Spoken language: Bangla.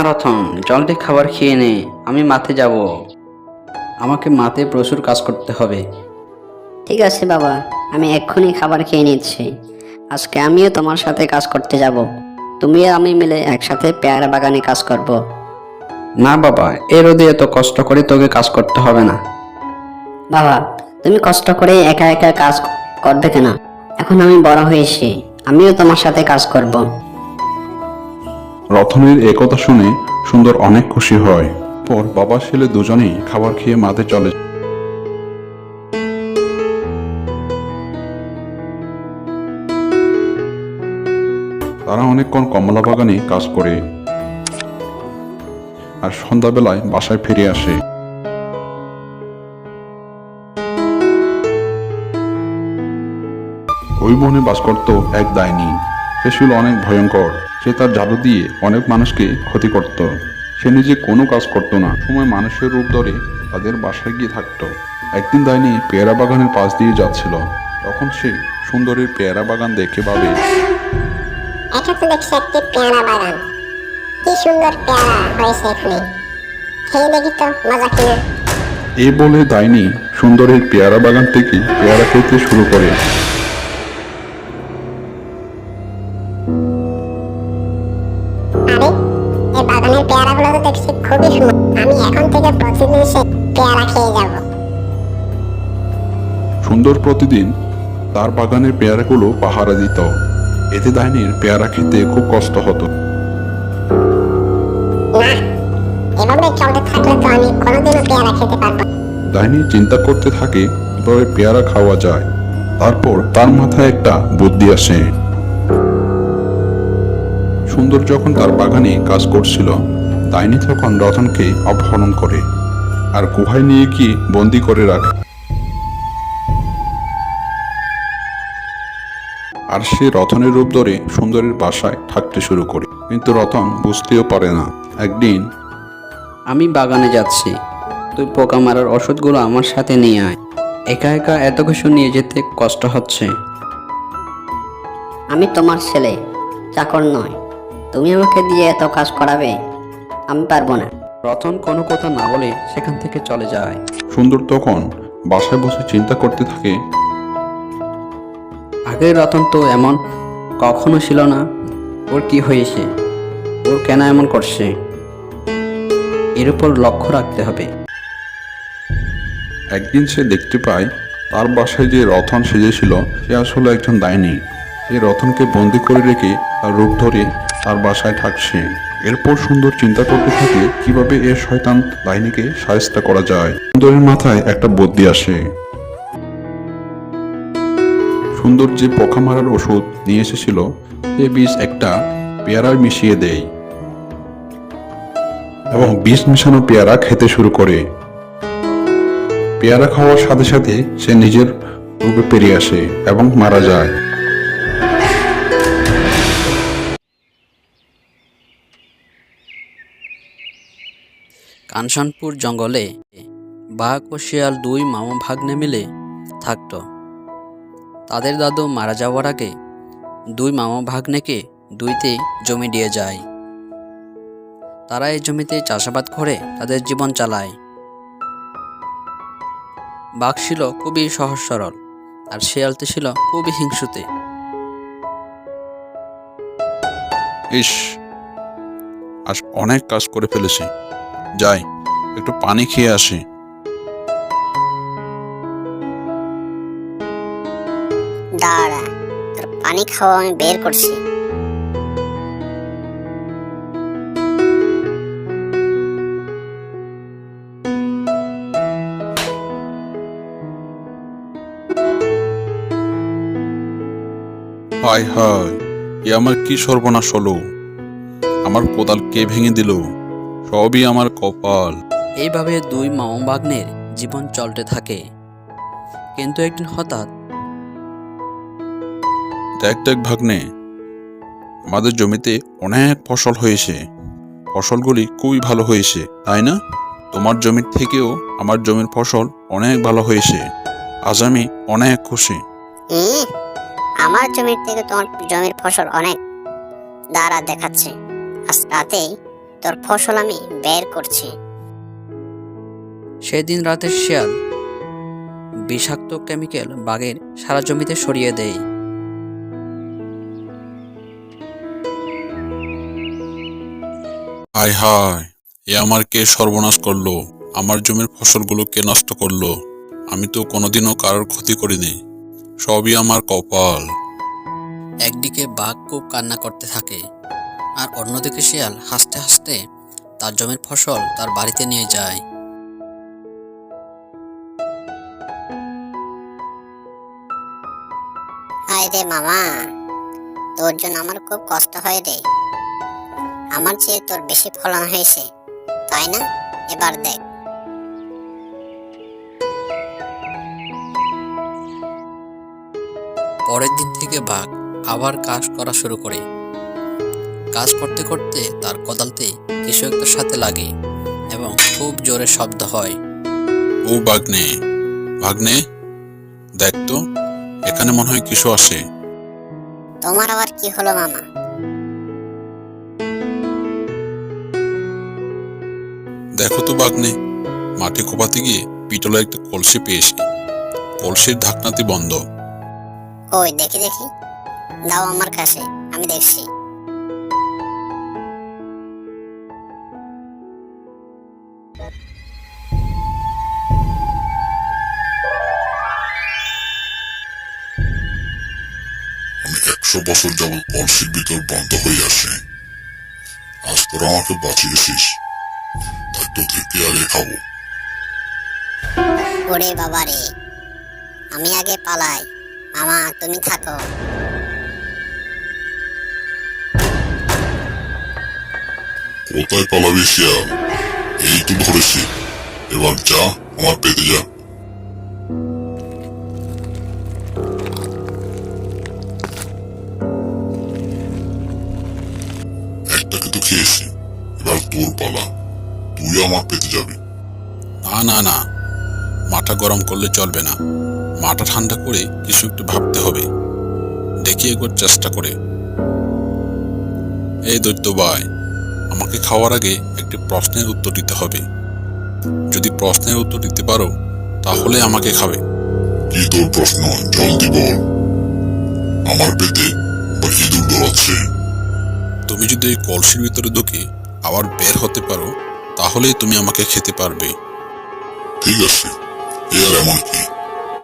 রতন জলদি খাবার খেয়ে নে আমি মাঠে যাব। আমাকে মাঠে প্রচুর কাজ করতে হবে। ঠিক আছে বাবা আমি এক্ষুনি খাবার খেয়ে নিচ্ছি। আজকে আমিও তোমার সাথে কাজ করতে যাব। তুমি আর আমি মিলে একসাথে পেয়ারা বাগানে কাজ করব। না বাবা এ রোদে এত কষ্ট করে তোকে কাজ করতে হবে না। বাবা তুমি কষ্ট করে একা একা কাজ করবে কেন? এখন আমি বড় হয়েছি আমিও তোমার সাথে কাজ করব। রতনের একথা শুনে সুন্দর অনেক খুশি হয়। পর বাবা ছেলে দুজনেই খাবার খেয়ে মাঠে চলে তারা অনেকক্ষণ কমলা বাগানে কাজ করে আর সন্ধ্যাবেলায় বাসায় ফিরে আসে। ওই বনে বাস করত এক দায়নি সে ছিল অনেক ভয়ঙ্কর। সে তার জাদু দিয়ে অনেক মানুষকে ক্ষতি করত। সে নিজে কোনো কাজ করতো না। সময় মানুষের রূপ ধরে তাদের বাসায় গিয়ে থাকতো। একদিন ডাইনি পেয়ারা বাগানের পাশ দিয়ে যাচ্ছিল। তখন সে সুন্দরীর পেয়ারা বাগান দেখে ভাবে এটা তো দেখছি একটি পেয়ারা বাগান। কি সুন্দর পেয়ারা হয়েছে এখানে। খেয়ে দেখি তো মজা কিনা এ বলে ডাইনি সুন্দরীর পেয়ারা বাগান থেকে পেয়ারা খেতে শুরু করে। প্রতিদিন সে পেয়ারা খেয়ে যাব। সুন্দর প্রতিদিন তার বাগানের পেয়ারাগুলো পাহারা দিত। এতে ডাইনির পেয়ারা খেতে খুব কষ্ট হতো। এভাবে চলতে থাকলে তো আমি কোনোদিনও পেয়ারা খেতে পারব না। চিন্তা করতে থাকে কীভাবে পেয়ারা খাওয়া যায়। তারপর তার মাথায় একটা বুদ্ধি আসে। সুন্দর যখন তার বাগানে কাজ করছিল ডাইনি তখন রতনকে অপহরণ করে। আর গুহায় নিয়ে গিয়ে বন্দি করে রাখে? আর সে রতনের রূপ ধরে সুন্দরের বাসায় থাকতে শুরু করে। কিন্তু রতন বুঝতেও পারে না। একদিন আমি বাগানে যাচ্ছি। তুই পোকা মারার ওষুধগুলো আমার সাথে নিয়ে আয়। একা একা এত কিছু নিয়ে যেতে কষ্ট হচ্ছে। আমি তোমার ছেলে চাকর নয়। তুমি আমাকে দিয়ে এত কাজ করাবে? আমি পারব না। রতন কোনো কথা না বলে সেখান থেকে চলে যায়। সুন্দর তখন বাসায় বসে চিন্তা করতে থাকে। আগের রতন তো এমন কখনো ছিল না। ওর কি হয়েছে? ওর কেন এমন করছে? এর উপর লক্ষ্য রাখতে হবে। একদিন সে দেখতে পায় তার বাসায় যে রতন সেজেছিল সে আসলে একজন ডাইনি সে রতনকে বন্দি করে রেখে তার রূপ ধরে তার বাসায় থাকছে। এরপর সুন্দর চিন্তা করতে থাকে কীভাবে এ শয়তান বাহিনীকে সাহায্য করা যায়। সুন্দরের মাথায় একটা বুদ্ধি আসে। সুন্দর যে পোকা মারার ওষুধ নিয়ে এসেছিল, সে বিষ একটা পেয়ারায় মিশিয়ে দেয়। এবং বিষ মেশানো পেয়ারা খেতে শুরু করে। পেয়ারা খাওয়ার সাথে সাথে সে নিজের রূপে পেরিয়ে আসে এবং মারা যায়। কাঞ্চনপুর জঙ্গলে বাঘ ও শিয়াল দুই মামা ভাগ্নে মিলে থাকতো। তাদের দাদু মারা যাওয়ার আগে দুই মামা ভাগ্নেকে দুইতে জমি দিয়ে যায়। তারা এই জমিতে চাষাবাদ করে তাদের জীবন চালায়। বাঘ ছিল খুবই সহজ সরল, আর শিয়ালতে ছিল খুবই হিংসুতে। ইস, আজ অনেক কাজ করে ফেলেছি। যাই একটু পানি খেয়ে আসি। দাঁড়া তোর পানি খাওয়া আমি বের করছি। হায় হায় এ আমার কি সর্বনাশ হলো? আমার কোদাল কে ভেঙে দিল? সবই আমার কপাল। এইভাবে দুই মামা ভাগ্নের জীবন চলতে থাকে। কিন্তু একদিন হঠাৎ দেখ দেখ ভাগ্নে আমাদের জমিতে অনেক ফসল হয়েছে। ফসলগুলি খুবই ভালো হয়েছে তাই না? তোমার জমির থেকেও আমার জমির ফসল অনেক ভালো হয়েছে। আজ আমি অনেক খুশি। আমার জমির থেকে তোমার জমির ফসল অনেক। দাঁড়া দেখাচ্ছে। আজ রাতেই তোর ফসল আমি বের করছি। সেদিন রাতে শিয়াল বিষাক্ত কেমিক্যাল বাঘের সারা জমিতে সরিয়ে দেয়। হায় হায় এ আমার কে সর্বনাশ করল? আমার জমির ফসলগুলো কে নষ্ট করল? আমি তো কোনোদিনও কারোর ক্ষতি করিনি। সবই আমার কপাল। একদিকে বাঘ খুব কান্না করতে থাকে আর অন্যদিকে শিয়াল হাসতে হাসতে তার জমির ফসল তার বাড়িতে নিয়ে যায়। হায় রে মামা তোর জন্য আমার খুব কষ্ট হয় রে। আমার চেয়ে তোর বেশি ফলন হয়েছে তাই না? এবার দেখ। পরের দিন থেকে বাঘ আবার কাজ করা শুরু করে। কাজ করতে করতে তার কোদালতে কিছু একটা সাথে লাগে এবং খুব জোরে শব্দ হয়। ও ভাগ্নে ভাগ্নে দেখ তো এখানে মনে হয় কিছু আসে তোমার আবার কি হলো মামা? দেখো তো বাগনে মাঠে কোপাতে গিয়ে পিটলে একটা কলসি পেয়েছি। কলসির ঢাকনাটি বন্ধ। কই দেখি দেখি। দাও আমার কাছে আমি দেখছি। একশো বছর যাবৎ কলসির ভিতর বন্ধ হয়ে আসে। আজ তোরা আমাকে বাঁচিয়েছিস। তাই তোদের পেয়ারে খাব? ওরে বাবা রে। আমি আগে পালাই। মামা তুমি থাকো। কোথায় পালাবি শিয়াল? এই তো ধরেছি। এবার যা আমার পেতে যা। তোর পালা তুই আমার পেতে যাবি। না না না। মাথা গরম করলে চলবে না। মাথা ঠান্ডা করে কিছু একটু ভাবতে হবে। দেখি একবার চেষ্টা করে। এই দৈত্য ভাই আমাকে খাওয়ার আগে একটি প্রশ্নের উত্তর দিতে হবে। যদি প্রশ্নের উত্তর দিতে পারো তাহলে আমাকে খাবে। কি তোর প্রশ্ন? জলদি বল। আমার পেতে বা ইঁদুর দৌড়াচ্ছে তুমি যদি এই কলসির ভিতরে ঢুকে আবার বের হতে পারো তাহলেই তুমি আমাকে খেতে পারবে। ঠিক আছে এর এমন কি?